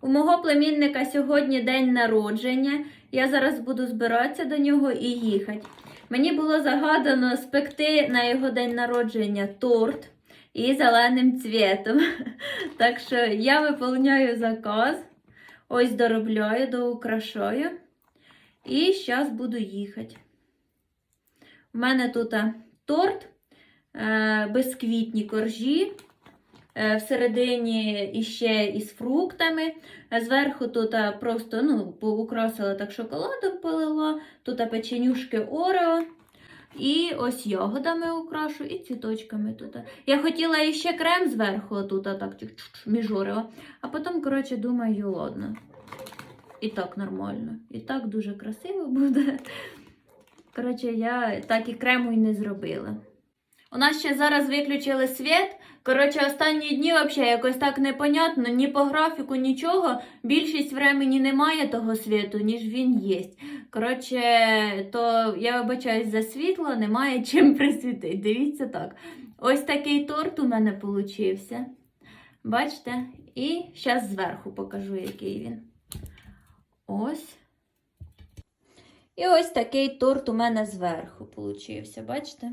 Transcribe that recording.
У мого племінника сьогодні день народження. Я зараз буду збиратися до нього і їхати. Мені було загадано спекти на його день народження торт і зеленим цвітом. Так що я виповняю заказ. Ось доробляю, доукрашаю. І зараз буду їхати. У мене тут торт, е, безквітні коржі. Е, Всередині іще із фруктами. Е, Зверху тут просто ну, поукрасила так шоколадом полила. Тут печенюшки Орео. І ось ягодами украшу, і цвіточками тут. Я хотіла іще крем зверху, тут так між Орео. А потім, коротше, думаю, ладно. І так нормально. І так дуже красиво буде. Коротше, я так і крему і не зробила. У нас ще зараз виключили світ. Коротше, останні дні взагалі якось так непонятно, ні по графіку, нічого. Більшість времени немає того світу, ніж він є. Коротше, то я вибачаюсь за світло, немає чим присвітити. Дивіться так. Ось такий торт у мене получився. Бачите? І зараз зверху покажу, який він. Ось. І ось такий торт у мене зверху получився, бачите?